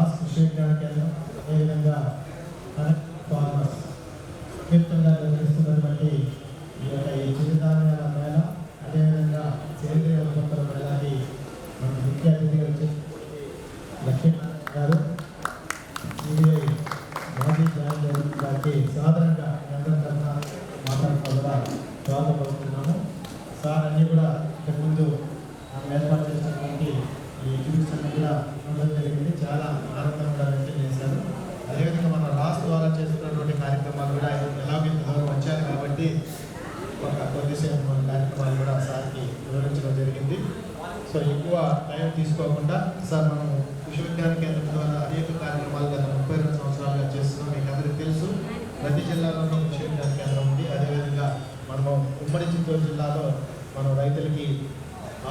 రాష్ట్ర కృషి విజ్ఞాన కేంద్రం అదేవిధంగా కనెక్ట్ ఫార్మర్స్ కీర్తంగా నిర్వహిస్తున్నటువంటి ఈ యొక్క ఈ చిరుధాన్యాల మేళ అదేవిధంగా సేంద్రియ ఉత్పత్తుల మేళాకి మన ముఖ్య అతిథిగా వచ్చి లక్ష్మీనారాయణ గారు సిబిఐ మాజీ జాయింట్ గారికి సాధారణంగా కేంద్రం తరఫున మాట్లాడుతూ కూడా స్వాగతపడుతున్నాము సార్ అన్నీ కూడా ఇంతకుముందు మనం ఏర్పాటు చేసినటువంటి ఈ ఎగ్జిబిట్స్ కూడా ఉండడం జరిగింది చాలా ఆనందంగా వ్యక్తం చేశారు. అదేవిధంగా మన రాష్ట్ర ద్వారా చేస్తున్నటువంటి కార్యక్రమాలు కూడా ఎలాగో ఇంతవరకు వచ్చారు కాబట్టి ఒక కొద్దిసేపు కార్యక్రమాలు కూడా సార్కి వివరించడం జరిగింది. సో ఎక్కువ టైం తీసుకోకుండా సార్ మనం కృషి కేంద్రం ద్వారా అనేక కార్యక్రమాలు గత ముప్పై రెండు సంవత్సరాలుగా చేస్తున్నాం. మీకు అందరికీ తెలుసు ప్రతి జిల్లాలోనూ కృషి కేంద్రం ఉంది. అదేవిధంగా మనము ఉమ్మడి చిత్తూరు జిల్లాలో మనం రైతులకి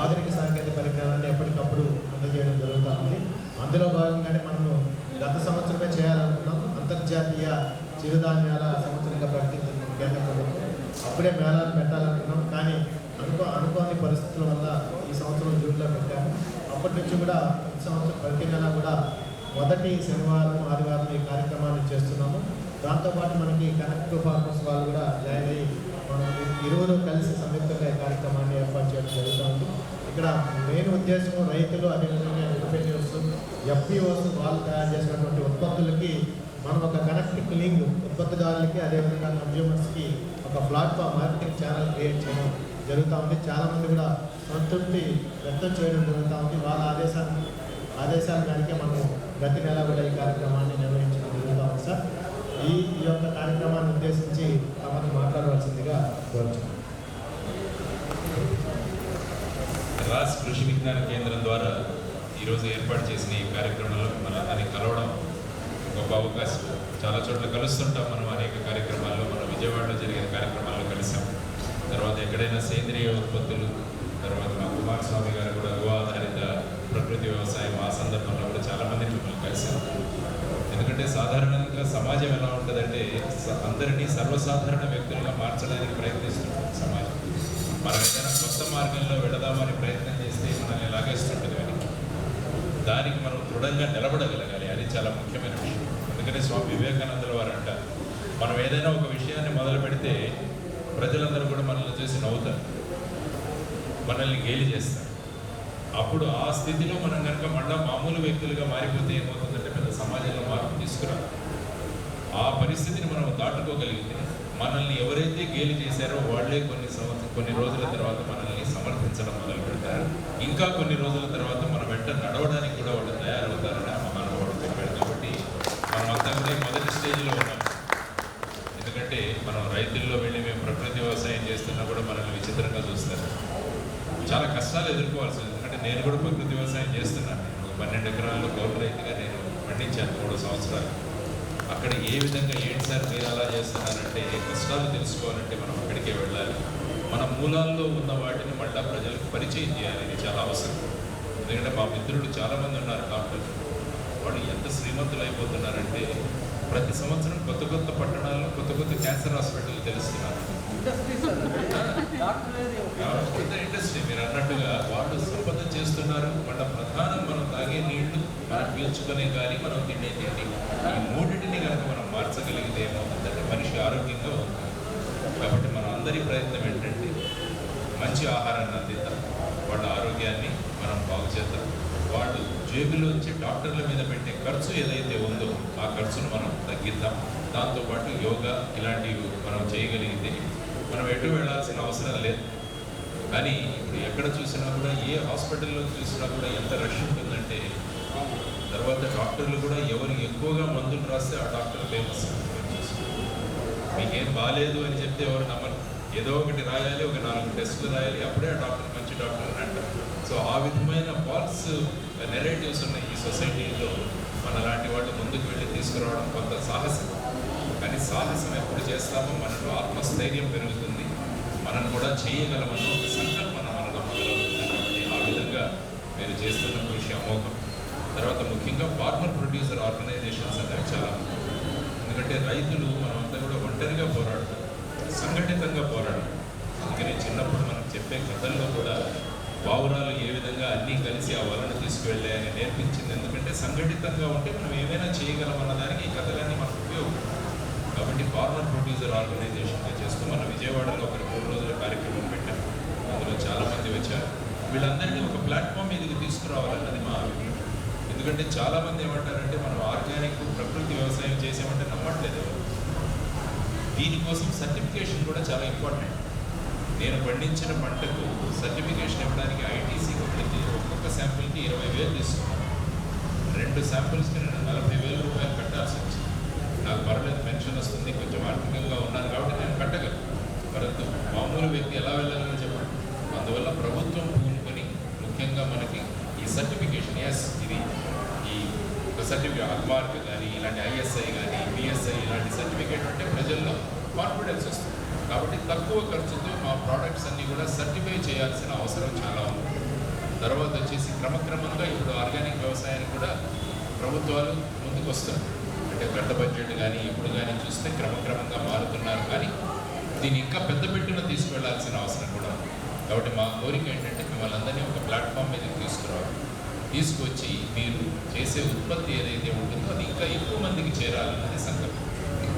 ఆధునిక సాంకేతిక పరిజ్ఞానాన్ని ఎప్పటికప్పుడు అందజేయడం జరుగుతూ ఉంది. అందులో భాగంగానే మనము గత సంవత్సరమే చేయాలనుకున్నాం అంతర్జాతీయ చిరుధాన్యాల సంవత్సరంగా ప్రకటించింది కేంద్ర ప్రభుత్వం. అప్పుడే మేళాలు పెట్టాలనుకున్నాం కానీ అనుకో అనుకోని పరిస్థితుల వల్ల ఈ సంవత్సరం జూన్లో పెట్టాము. అప్పటి నుంచి కూడా ప్రతి సంవత్సరం ప్రతి నెల కూడా మొదటి శనివారం ఆదివారం ఈ కార్యక్రమాన్ని చేస్తున్నాము. దాంతోపాటు మనకి కనెక్ట్ ఫార్మర్స్ వాళ్ళు కూడా జాయిన్ అయ్యి మనం ఇరువురు కలిసి సంయుక్తంగా ఈ కార్యక్రమాన్ని ఏర్పాటు చేయడం జరుగుతుంది. ఇక్కడ మెయిన్ ఉద్దేశం రైతులు అదేవిధంగా ఎంటర్ప్రెన్యూర్స్ ఎఫ్పిఓస్ వాళ్ళు తయారు చేసినటువంటి ఉత్పత్తులకి మనం ఒక కనెక్ట్ లింక్ ఉత్పత్తిదారులకి అదేవిధంగా కన్జ్యూమర్స్కి ఒక ప్లాట్ఫామ్ మార్కెటింగ్ ఛానల్ క్రియేట్ చేయడం జరుగుతూ ఉంది చాలామంది కూడా సంతృప్తి వ్యక్తం చేయడం జరుగుతూ ఉంది వాళ్ళ ఆదేశాన్ని ఆదేశాల మేరకే మనం ప్రతి నెల కూడా ఈ కార్యక్రమాన్ని నిర్వహించడం జరుగుతూ ఉంది సార్. ఈ ఈ యొక్క కార్యక్రమాన్ని ఉద్దేశించి తమను మాట్లాడవలసిందిగా కోరుచున్నాను. రాష్ట్ర కృషి విజ్ఞాన కేంద్రం ద్వారా ఈరోజు ఏర్పాటు చేసిన ఈ కార్యక్రమంలో మనందరినీ కలవడం గొప్ప అవకాశం. చాలా చోట్ల కలుస్తుంటాం మనం అనేక కార్యక్రమాల్లో. మన విజయవాడలో జరిగిన కార్యక్రమాల్లో కలిసాం. తర్వాత ఎక్కడైనా సేంద్రియ ఉత్పత్తులు తర్వాత మా కుమారస్వామి గారు కూడా గో ఆధారిత ప్రకృతి వ్యవసాయం ఆ సందర్భంలో కూడా చాలామంది మిమ్మల్ని కలిశాను ఎందుకంటే సాధారణంగా సమాజం ఎలా ఉంటుందంటే అందరినీ సర్వసాధారణ వ్యక్తులుగా మార్చడానికి ప్రయత్నిస్తుంటుంది సమాజం. మనం ఏదైనా కొత్త మార్గంలో వెళదామని ప్రయత్నం చేస్తే మనల్ని లాగేస్తుంటుంది కానీ దానికి మనం దృఢంగా నిలబడగలగాలి. అది చాలా ముఖ్యమైన విషయం. ఎందుకంటే స్వామి వివేకానందుల వారు అంటారు మనం ఏదైనా ఒక విషయాన్ని మొదలు పెడితే ప్రజలందరూ కూడా మనల్ని చూసి నవ్వుతారు. మనల్ని గేలి చేస్తారు. అప్పుడు ఆ స్థితిలో మనం కనుక మళ్ళా మామూలు వ్యక్తులుగా మారిపోతే ఏమవుతుందంటే పెద్ద సమాజంలో మార్పు తీసుకురా ఆ పరిస్థితిని మనం దాటుకోగలిగితే మనల్ని ఎవరైతే గేలి చేశారో వాళ్ళే కొన్ని సంవత్సరం కొన్ని రోజుల తర్వాత మనల్ని సమర్థించడం మొదలు పెడతారు. ఇంకా కొన్ని రోజుల తర్వాత మన వెంట నడవడానికి కూడా వాళ్ళు తయారవుతారని ఆ మహానుభావుడు చెప్పాడు కాబట్టి మనమంతా కూడా మొదటి స్టేజ్లో ఉన్నాం. ఎందుకంటే మనం రైతుల్లో వెళ్ళి మేము ప్రకృతి వ్యవసాయం చేస్తున్నా కూడా మనల్ని విచిత్రంగా చూస్తారు. చాలా కష్టాలు ఎదుర్కోవాల్సి ఎందుకంటే నేను కూడా ప్రకృతి వ్యవసాయం చేస్తున్నాను. నేను ఒక పన్నెండు ఎకరాల్లో కౌలు రైతుగా నేను పండించాను మూడు సంవత్సరాలు. అక్కడ ఏ విధంగా ఏంటి సార్ మీరు అలా చేస్తున్నారంటే కష్టాలు తెలుసుకోవాలంటే మనం అక్కడికే వెళ్ళాలి. మన మూలాల్లో ఉన్న వాటిని మళ్ళా ప్రజలకు పరిచయం చేయాలి. ఇది చాలా అవసరం. ఎందుకంటే మా మిత్రులు చాలామంది ఉన్నారు డాక్టర్లు వాళ్ళు ఎంత శ్రీమంతులు అయిపోతున్నారంటే ప్రతి సంవత్సరం కొత్త కొత్త పట్టణాల్లో కొత్త కొత్త క్యాన్సర్ హాస్పిటల్ తెలుస్తున్నారు పెద్ద ఇండస్ట్రీ మీరు అన్నట్టుగా వాళ్ళు ఆహారం మన ప్రధానం మనం తాగే నీళ్ళు మనం పీల్చుకునే గాలి మనం తినే తిండి. ఈ మూడింటిని కనుక మనం మార్చగలిగితే ఏమవుతుందంటే మనిషి ఆరోగ్యంగా ఉంటుంది కాబట్టి మన అందరి ప్రయత్నం ఏంటంటే మంచి ఆహారాన్ని అందిద్దాం. వాళ్ళ ఆరోగ్యాన్ని మనం బాగు చేద్దాం. వాళ్ళు జేబులో వచ్చి డాక్టర్ల మీద పెట్టే ఖర్చు ఏదైతే ఉందో ఆ ఖర్చును మనం తగ్గిద్దాం. దాంతోపాటు యోగా ఇలాంటివి మనం చేయగలిగితే మనం ఎటు వెళ్ళాల్సిన అవసరం లేదు. కానీ ఇప్పుడు ఎక్కడ చూసినా కూడా ఏ హాస్పిటల్లో చూసినా కూడా ఎంత రష్ ఉంటుందంటే తర్వాత డాక్టర్లు కూడా ఎవరు ఎక్కువగా మందులు రాస్తే ఆ డాక్టర్ ఫేమస్ మీకేం బాగాలేదు అని చెప్తే ఎవరు నమ్మరు. ఏదో ఒకటి రాయాలి ఒక నాలుగు టెస్టులు రాయాలి అప్పుడే ఆ డాక్టర్ మంచి డాక్టర్ అని అంటారు. సో ఆ విధమైన ఫాల్స్ నెరేటివ్స్ ఉన్నాయి ఈ సొసైటీలో మన లాంటి వాళ్ళు ముందుకు వెళ్ళి తీసుకురావడం కొంత సాహసం. కానీ సాహసం ఎప్పుడు చేస్తామో మనలో ఆత్మస్థైర్యం పెరుగుతుంది. మనం కూడా చేయగలమన్న ఒక సంకల్పన మనలో మొదలవుతుంది కాబట్టి ఆ విధంగా మీరు చేస్తున్న కృషి అమోఘం. తర్వాత ముఖ్యంగా ఫార్మర్ ప్రొడ్యూసర్ ఆర్గనైజేషన్స్ అనేవి చాలా ఎందుకంటే రైతులు మనమంతా కూడా ఒంటరిగా పోరాడతాం. సంఘటితంగా పోరాడతాం. అందుకని చిన్నప్పుడు మనం చెప్పే కథల్లో కూడా పావురాలు ఏ విధంగా అన్నీ కలిసి ఆ వలను తీసుకువెళ్ళాయని నేర్పించింది. ఎందుకంటే సంఘటితంగా ఉంటే మనం ఏమైనా చేయగలం అన్నదానికి ఈ కథలన్నీ మనకు ఉపయోగం కాబట్టి ఫార్మర్ ప్రొడ్యూసర్ ఆర్గనైజేషన్గా చేస్తూ మన విజయవాడలో ఒక మూడు రోజుల కార్యక్రమం పెట్టాం అందులో చాలామంది వచ్చారు. వీళ్ళందరినీ ఒక ప్లాట్ఫామ్ మీదకి తీసుకురావాలన్నది మా అభిప్రాయం. ఎందుకంటే చాలామంది ఏమంటారంటే మనం ఆర్గానిక్ ప్రకృతి వ్యవసాయం చేసామంటే నమ్మట్లేదు. దీనికోసం సర్టిఫికేషన్ కూడా చాలా ఇంపార్టెంట్. నేను పండించిన పంటకు సర్టిఫికేషన్ ఇవ్వడానికి ఐటీసీకి ఒకటి ఒక్కొక్క శాంపిల్కి ఇరవై వేలు తీసుకున్నాను. రెండు శాంపిల్స్కి నేను నలభై వేల రూపాయలు కట్టాల్సి వచ్చింది. నాకు పర్లేదు పెన్షన్ వస్తుంది కొంచెం ఆర్థికంగా ఉన్నాను కాబట్టి నేను కట్టగలను. పరంతు మామూలు వ్యక్తి ఎలా వెళ్ళాలని చెప్పండి. అందువల్ల ప్రభుత్వం పూనుకొని ముఖ్యంగా మనకి ఈ సర్టిఫికేషన్ ఎస్ ఇది ఈ ఒక సర్టిఫికేట్ అల్మార్క్ కానీ ఇలాంటి ఐఎస్ఐ కానీ బిఎస్ఐ ఇలాంటి సర్టిఫికేట్ ఉంటే ప్రజల్లో కాన్ఫిడెన్స్ వస్తుంది. కాబట్టి తక్కువ ఖర్చుతో మా ప్రోడక్ట్స్ అన్నీ కూడా సర్టిఫై చేయాల్సిన అవసరం చాలా ఉంది. తర్వాత వచ్చేసి క్రమక్రమంగా ఇప్పుడు ఆర్గానిక్ వ్యవసాయానికి కూడా ప్రభుత్వాలు ముందుకు వస్తారు అంటే గత బడ్జెట్ కానీ ఇప్పుడు కానీ చూస్తే క్రమక్రమంగా మారుతున్నారు. కానీ దీన్ని ఇంకా పెద్ద పెట్టున తీసుకువెళ్ళాల్సిన అవసరం కూడా ఉంది. కాబట్టి మా కోరిక ఏంటంటే మిమ్మల్ని అందరినీ ఒక ప్లాట్ఫామ్ మీద తీసుకురావాలి. తీసుకొచ్చి మీరు చేసే ఉత్పత్తి ఏదైతే ఉంటుందో అది ఇంకా ఎక్కువ మందికి చేరాలన్నది సంకల్పం.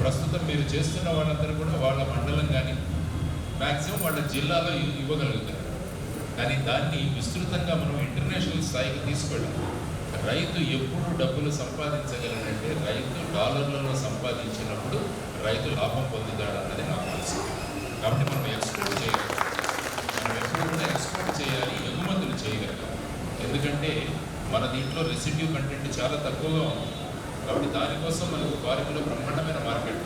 ప్రస్తుతం మీరు చేస్తున్న వాళ్ళందరూ కూడా వాళ్ళ మండలం కానీ మ్యాక్సిమం వాళ్ళ జిల్లాలో ఇవ్వగలుగుతారు. కానీ దాన్ని విస్తృతంగా మనం ఇంటర్నేషనల్ స్థాయికి తీసుకెళ్ళాలి. రైతు ఎప్పుడు డబ్బులు సంపాదించగలనంటే రైతు డాలర్లలో సంపాదించినప్పుడు రైతు లాభం పొందుతాడు అన్నది నాకు తెలుసు. కాబట్టి మనం ఎక్స్పోర్ట్ చేయాలి. మనం ఎప్పుడు కూడా ఎక్స్పోర్ట్ చేయాలి ఎగుమతులు చేయగలగాలి ఎందుకంటే మన దీంట్లో రెసిడ్యూ కంటెంట్ చాలా తక్కువగా ఉంది. కాబట్టి దానికోసం మనకు వారిలో బ్రహ్మాండమైన మార్కెట్.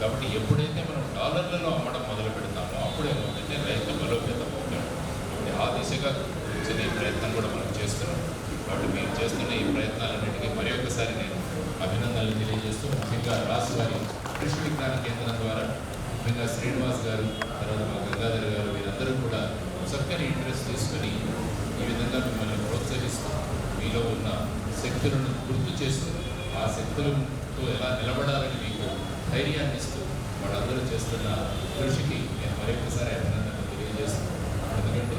కాబట్టి ఎప్పుడైతే మనం డాలర్లలో అమ్మడం మొదలు పెడతామో అప్పుడు ఏమవుతుందంటే రైతు బలోపేతం అవుతాడు. కాబట్టి ఆ దిశగా వచ్చే ప్రయత్నం కూడా మనం చేస్తున్నాం. కాబట్టి మీరు చేస్తున్న ఈ ప్రయత్నాలన్నింటికీ మరి ఒకసారి నేను అభినందనలు తెలియజేస్తూ ముఖ్యంగా రాసు గారి కృషి విజ్ఞాన కేంద్రం ద్వారా ముఖ్యంగా శ్రీనివాస్ గారు తర్వాత మా గంగాధర్ గారు వీరందరూ కూడా చక్కని ఇంట్రెస్ట్ తీసుకుని ఈ విధంగా మిమ్మల్ని ప్రోత్సహిస్తూ మీలో ఉన్న శక్తులను గుర్తు చేస్తూ ఆ శక్తులతో ఎలా నిలబడాలని మీకు ధైర్యాన్ని ఇస్తూ వాళ్ళందరూ చేస్తున్న కృషికి నేను మరొకసారి అభినందనలు తెలియజేస్తున్నాను ఎందుకంటే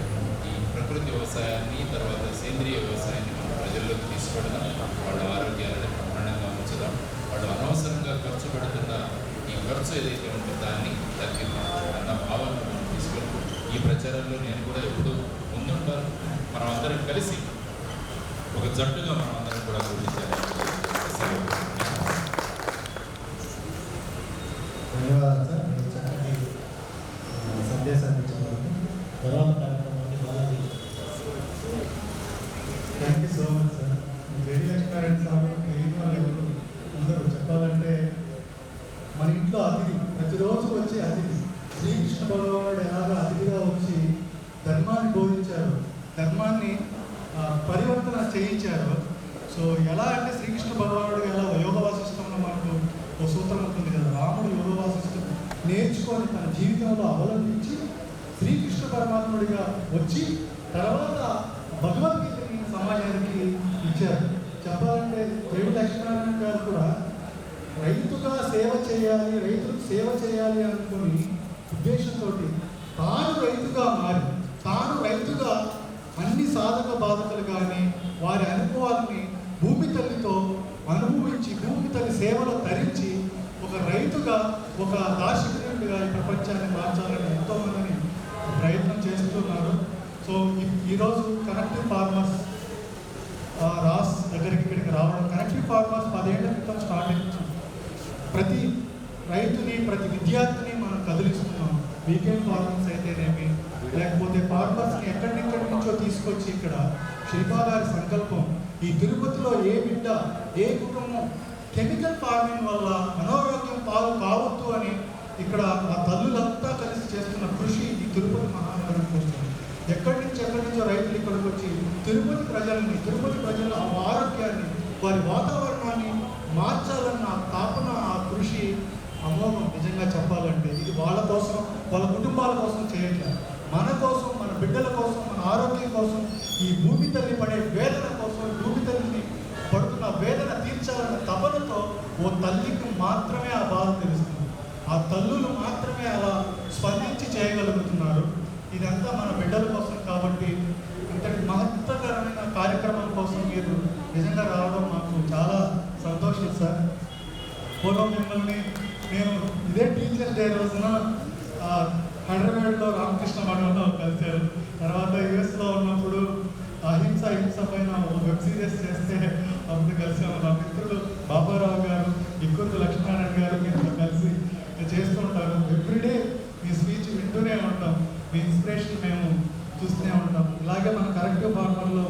ఈ ప్రకృతి వ్యవసాయాన్ని తర్వాత సేంద్రియ వ్యవసాయాన్ని ప్రజల్లోకి తీసుకెడదాం వాళ్ళ ఆరోగ్యాలను బ్రహ్మాండంగా ఉంచడం వాళ్ళు అనవసరంగా ఖర్చు పెడుతున్న ఈ ఖర్చు ఏదైతే ఉంటుందో దాన్ని తగ్గిద్దాం అన్న భావన మనం తీసుకెళ్తాం ఈ ప్రచారంలో నేను కూడా ఎప్పుడు ముందుంటాను. మనం అందరం కలిసి ఒక జట్టుగా మనం అందరం కూడా గుర్తించాలి ధన్యవాదాలు సార్ మీరు చక్కటి ఆ, సందేశాన్ని ఇచ్చినందుకు తర్వాత కార్యక్రమాన్ని Balaji thank you so much sir ready Lakshminarayana Swamy తెలియని వాళ్ళు ఎవరు అందరూ చెప్పాలంటే మన ఇంట్లో అతిథి వచ్చి వచ్చే అతిథి. శ్రీకృష్ణ భగవానుడు ఎలాగో అతిథిగా వచ్చి ధర్మాన్ని బోధించారు ధర్మాన్ని పరివర్తన చేయించారు సో ఎలా అంటే శ్రీకృష్ణ భగవానుడు ఎలా యోగ వాసిష్టంలో మనకు ఒక సూత్రం ఉంటుంది కదా రాముడు యోగ వాసిష్టం నేర్చుకొని తన జీవితంలో అవలంబించి శ్రీకృష్ణ పరమాత్ముడిగా వచ్చి తర్వాత భగవద్గీతని సమాజానికి ఇచ్చారు. చెప్పాలంటే దేవుడు లక్ష్మీనారాయణ గారు కూడా రైతుగా సేవ చేయాలి రైతులకు సేవ చేయాలి అనుకుని ఉద్దేశంతో తాను రైతుగా మారి తాను రైతుగా అన్ని సాధక బాధకులు కానీ వారి అనుభవాల్ని భూమి తల్లితో అనుభవించి భూమి తల్లి సేవలో తరించి ఒక రైతుగా ఒక దార్శనికుడిగా ఈ ప్రపంచాన్ని మార్చాలని ఎంతోమందిని ప్రయత్నం చేస్తున్నారు. సో ఈరోజు కనెక్టివ్ ఫార్మర్స్ రాస్ దగ్గరికి ఇక్కడికి రావడం కనెక్టివ్ ఫార్మర్స్ పదేళ్ళ క్రితం స్టార్ట్ అయింది. ప్రతి రైతుని ప్రతి విద్యార్థిని మనం కదిలిస్తున్నాం. వీకెండ్ ఫార్మర్స్ అయితేనేమి? లేకపోతే ఫార్మర్స్ని ఎక్కడి నుంచో తీసుకొచ్చి ఇక్కడ శిల్పా గారి సంకల్పం ఈ తిరుపతిలో ఏ బిడ్డ ఏ కుటుంబం కెమికల్ ఫార్మింగ్ వల్ల అనారోగ్యం పాలు కావద్దు అని ఇక్కడ ఆ తల్లులంతా కలిసి చేస్తున్న కృషి ఈ తిరుపతి మహానగరం కోసం. ఎక్కడి నుంచి ఎక్కడి నుంచో రైతులు ఇక్కడికి వచ్చి తిరుపతి ప్రజల్ని తిరుపతి ప్రజల ఆరోగ్యాన్ని వారి వాతావరణాన్ని మార్చాలని ఆ తాపన ఆ కృషి అమోఘం నిజంగా చెప్పాలంటే ఇది వాళ్ళ కోసం వాళ్ళ కుటుంబాల కోసం చేయట్లేదు మన కోసం మన బిడ్డల కోసం మన ఆరోగ్యం కోసం ఈ భూమి తల్లి పడే వేదన కోసం భూమి తల్లిని పడుతున్న వేదన తీర్చాలన్న తపనతో ఓ తల్లికి మాత్రమే ఆ బాధ తెలుస్తుంది. ఆ తల్లులు మాత్రమే అలా స్పందించి చేయగలుగుతున్నారు. ఇదంతా మన బిడ్డల కోసం కాబట్టి మహత్తరమైన కార్యక్రమం కోసం మీరు నిజంగా రావడం మాకు చాలా సంతోషం సార్. పూర్వం మిమ్మల్ని నేను డే రోజున హైదరాబాద్లో రామకృష్ణ మఠంలో కలిశారు. తర్వాత యుఎస్లో ఉన్నప్పుడు అహింస హింస పైన వెబ్ సిరీస్ చేస్తే అప్పుడు కలిసాము నా మిత్రులు బాబారావు గారు ఇంకొక లక్ష్మీనారాయణ గారు మీతో కలిసి చేస్తుంటారు. ఎవ్రీడే మీ స్పీచ్ వింటూనే ఉంటాం. మీ ఇన్స్పిరేషన్ మేము చూస్తూనే ఉంటాం. ఇలాగే మన కరెక్ట్ ఫార్మర్లో